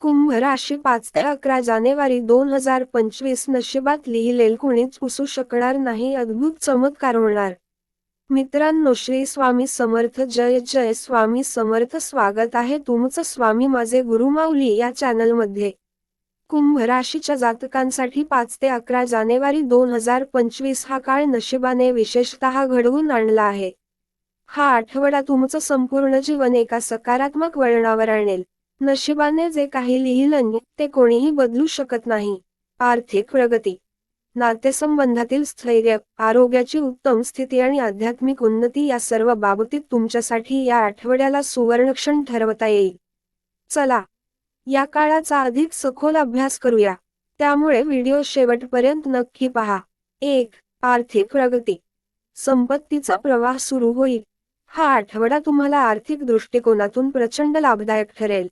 कुंभ राशी पाच ते अकरा जानेवारी दोन हजार पंचवीस नशिबात लिहिलेल कुणीच पुसू शकणार नाही अद्भुत चमत्कार होणार मित्रांनो श्री स्वामी समर्थ जय जय. स्वामी समर्थ स्वागत आहे तुमचं स्वामी माझे गुरुमाऊली या चॅनलमध्ये कुंभ राशीच्या जातकांसाठी पाच ते अकरा जानेवारी दोन हजार पंचवीस हा काळ नशिबाने विशेषतः घडवून आणला आहे. हा आठवडा तुमचं संपूर्ण जीवन एका सकारात्मक वळणावर आणेल. नशिबाने जे काही लिहिलं ते कोणीही बदलू शकत नाही. आर्थिक प्रगती. नातेसंबंधातील स्थैर्य आरोग्याची उत्तम स्थिती आणि आध्यात्मिक उन्नती या सर्व बाबतीत तुमच्यासाठी या आठवड्याला सुवर्णक्षण ठरवता येईल. चला. या काळाचा अधिक सखोल अभ्यास करूया. त्यामुळे व्हिडिओ शेवटपर्यंत नक्की पहा. एक. आर्थिक प्रगती. संपत्तीचा प्रवाह सुरू होईल. हा आठवडा तुम्हाला आर्थिक दृष्टिकोनातून प्रचंड लाभदायक ठरेल.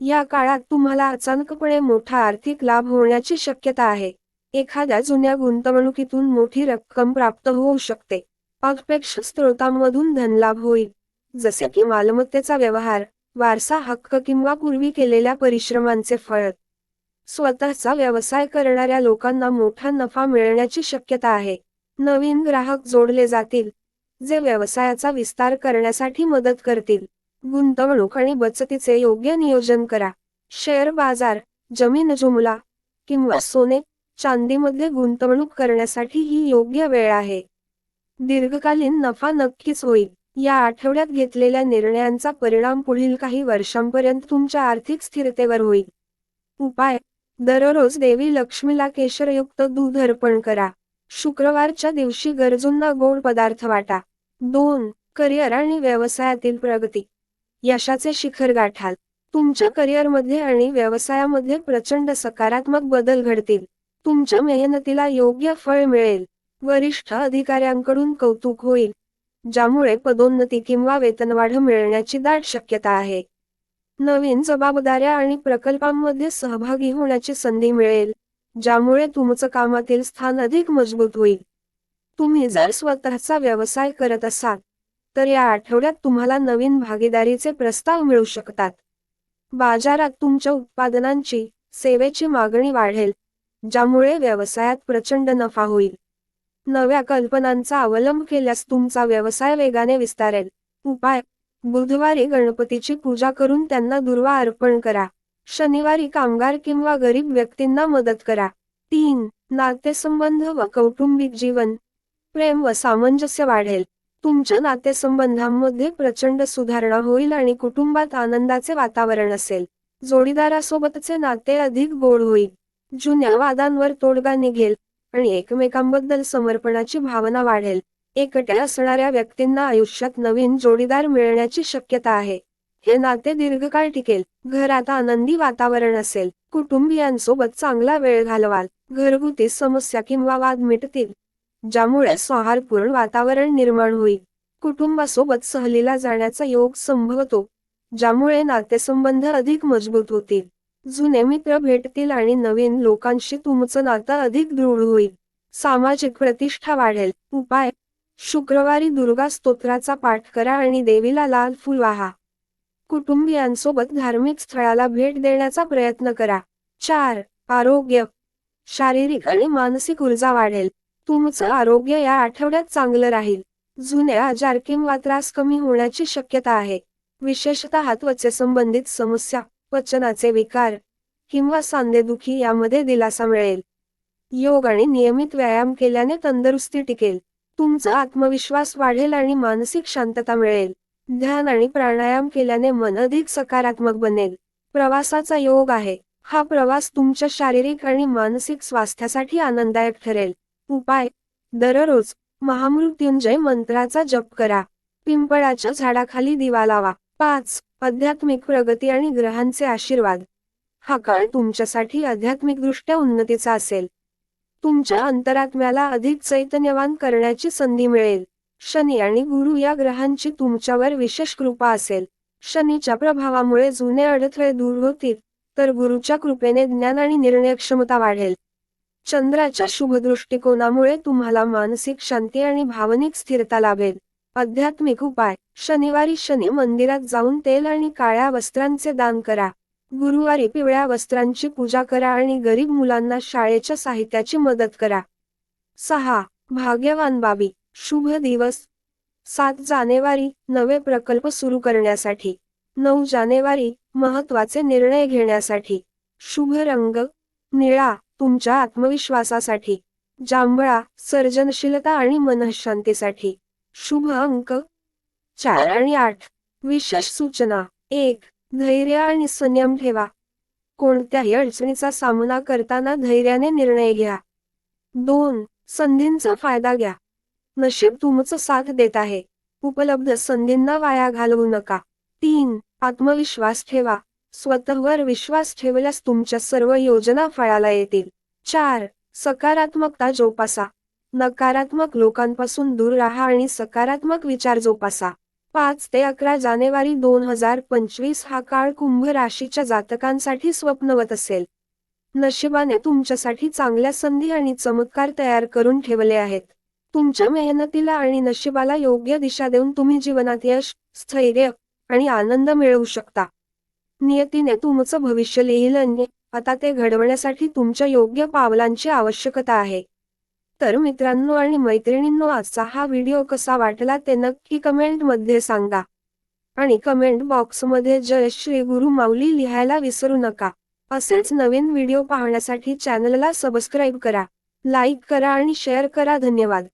या काळात तुम्हाला अचानकपणे मोठा आर्थिक लाभ होण्याची शक्यता आहे. एखाद्या जुन्या गुंतवणुकीतून मोठी रक्कम प्राप्त होऊ शकते. अपेक्ष स्त्रोतांमधून धनलाभ होईल. जसे की मालमत्तेचा व्यवहार वारसा हक्क किंवा पूर्वी केलेल्या परिश्रमांचे फळ. स्वतःचा व्यवसाय करणाऱ्या लोकांना मोठा नफा मिळण्याची शक्यता आहे. नवीन ग्राहक जोडले जातील जे व्यवसायाचा विस्तार करण्यासाठी मदत करतील. गुंतवणूक आणि बचतीचे योग्य नियोजन करा. शेअर बाजार जमीन जुमला किंवा सोने चांदीमध्ये गुंतवणूक करण्यासाठी ही योग्य वेळ आहे. दीर्घकालीन नफा नक्कीच होईल. या आठवड्यात घेतलेल्या निर्णयांचा परिणाम पुढील काही वर्षांपर्यंत तुमच्या आर्थिक स्थिरतेवर होईल. उपाय. दररोज देवी लक्ष्मीला केशरयुक्त दूध अर्पण करा. शुक्रवारच्या दिवशी गरजूंना गोड पदार्थ वाटा. दोन. करिअर आणि व्यवसायातील प्रगती. यशाचे शिखर गाठाल. तुमच्या करिअरमध्ये आणि व्यवसायामध्ये प्रचंड सकारात्मक बदल घडतील. तुमच्या मेहनतीला योग्य फळ मिळेल. वरिष्ठ अधिकाऱ्यांकडून कौतुक होईल. ज्यामुळे पदोन्नती किंवा वेतनवाढ मिळण्याची दाट शक्यता आहे. नवीन जबाबदाऱ्या आणि प्रकल्पांमध्ये सहभागी होण्याची संधी मिळेल. ज्यामुळे तुमचं कामातील स्थान अधिक मजबूत होईल. तुम्ही जर स्वतःचा व्यवसाय करत असाल तर या आठवड्यात तुम्हाला नवीन भागीदारीचे प्रस्ताव मिळू शकतात. बाजारात तुमच्या उत्पादनांची सेवेची मागणी वाढेल ज्यामुळे व्यवसायात प्रचंड नफा होईल. नव्या कल्पनांचा अवलंब केल्यास तुमचा व्यवसाय वेगाने विस्तारेल. उपाय बुधवारी गणपतीची पूजा करून त्यांना दुर्वा अर्पण करा. शनिवारी कामगार किंवा गरीब व्यक्तींना मदत करा. तीन नातेसंबंध व कौटुंबिक जीवन प्रेम व सामंजस्य वाढेल. तुमच्या नातेसंबंधांमध्ये प्रचंड सुधारणा होईल आणि कुटुंबात आनंदाचे वातावरण असेल. जोडीदारासोबतचे नाते अधिक गोड होईल. जुन्या वादांवर तोडगा निघेल आणि एकमेकांबद्दल समर्पणाची भावना वाढेल. एकट्या असणाऱ्या व्यक्तींना आयुष्यात नवीन जोडीदार मिळण्याची शक्यता आहे. हे नाते दीर्घकाळ टिकेल. घरात आनंदी वातावरण असेल. कुटुंबियांसोबत चांगला वेळ घालवाल. घरगुती समस्या किंवा वाद मिटतील. ज्यामुळे सौहार्दपूर्ण वातावरण निर्माण होईल. कुटुंबासोबत सहलीला जाण्याचा योग संभवतो ज्यामुळे नातेसंबंध अधिक मजबूत होतील. जुने मित्र भेटतील आणि नवीन लोकांशी तुमचं नातं अधिक दृढ होईल. सामाजिक प्रतिष्ठा वाढेल. उपाय. शुक्रवारी दुर्गा स्तोत्राचा पाठ करा आणि देवीला लाल फुल वाहा. कुटुंबियांसोबत धार्मिक स्थळाला भेट देण्याचा प्रयत्न करा. चार. आरोग्य. शारीरिक आणि मानसिक ऊर्जा वाढेल. तुमचं आरोग्य या आठवड्यात चांगलं राहील. जुने आजार किंवा त्रास कमी होण्याची शक्यता आहे. विशेषतः त्वचेसंबंधित समस्या पचनाचे विकार किंवा सांधेदुखी यामध्ये दिलासा मिळेल. योग आणि नियमित व्यायाम केल्याने तंदुरुस्ती टिकेल. तुमचा आत्मविश्वास वाढेल आणि मानसिक शांतता मिळेल. ध्यान आणि प्राणायाम केल्याने मन अधिक सकारात्मक बनेल. प्रवासाचा योग आहे. हा प्रवास तुमच्या शारीरिक आणि मानसिक स्वास्थ्यासाठी आनंददायक ठरेल. उपाय. दररोज महामृत्युंजय मंत्राचा जप करा. पिंपळाच्या झाडाखाली दिवा लावा. पाच आध्यात्मिक प्रगती आणि ग्रहांचे आशीर्वाद. हा काळ तुमच्यासाठी आध्यात्मिकदृष्ट्या उन्नतीचा असेल. तुमच्या अंतरात्म्याला अधिक चैतन्यवान करण्याची संधी मिळेल. शनी आणि गुरु या ग्रहांची तुमच्यावर विशेष कृपा असेल. शनीच्या प्रभावामुळे जुने अडथळे दूर होतील तर गुरुच्या कृपेने ज्ञान आणि निर्णय क्षमता वाढेल. चंद्राच्या शुभ दृष्टिकोनामुळे तुम्हाला मानसिक शांती आणि भावनिक स्थिरता लाभेल. आध्यात्मिक उपाय. शनिवारी शनी मंदिरात जाऊन तेल आणि काळ्या वस्त्रांचे दान करा. गुरुवारी पिवळ्या वस्त्रांची पूजा करा आणि गरीब मुलांना शाळेच्या साहित्याची मदत करा. सहा. भाग्यवान बाबी. शुभ दिवस. सात जानेवारी नवे प्रकल्प सुरू करण्यासाठी. नऊ जानेवारी महत्त्वाचे निर्णय घेण्यासाठी. शुभ रंग. निळा. तुमच्या आत्मविश्वासासाठी जांभळा सर्जनशीलता आणि मनशांतीसाठी. शुभ अंक. चार आणि आठ. विशेष सूचना. एक. धैर्य आणि संयम ठेवा. कोणत्याही अडचणीचा सामना करताना धैर्याने निर्णय घ्या. दोन. संधींचा फायदा घ्या. नशीब तुमचं साथ देत आहे. उपलब्ध संधींना वाया घालवू नका. तीन. आत्मविश्वास ठेवा. स्वतःवर विश्वास ठेवल्यास तुमच्या सर्व योजना फळाला येतील. चार सकारात्मकता जोपासा. नकारात्मक लोकांपासून दूर राहा आणि सकारात्मक विचार जोपासा. पाच ते अकरा जानेवारी दोन हजार पंचवीस हा काळ कुंभ राशीच्या जातकांसाठी स्वप्नवत असेल. नशिबाने तुमच्यासाठी चांगल्या संधी आणि चमत्कार तयार करून ठेवले आहेत. तुमच्या मेहनतीला आणि नशिबाला योग्य दिशा देऊन तुम्ही जीवनात यश स्थैर्य आणि आनंद मिळवू शकता. नियतीने तुमचं भविष्य लिहिलं आता ते घडवण्यासाठी तुमच्या योग्य पावलांची आवश्यकता आहे. तर मित्रांनो आणि मैत्रिणींनो आजचा हा व्हिडिओ कसा वाटला ते नक्की कमेंटमध्ये सांगा. आणि कमेंट बॉक्समध्ये जय श्री गुरु माऊली लिहायला विसरू नका. असेच नवीन व्हिडिओ पाहण्यासाठी चॅनलला सबस्क्राईब करा लाईक करा आणि शेअर करा. धन्यवाद.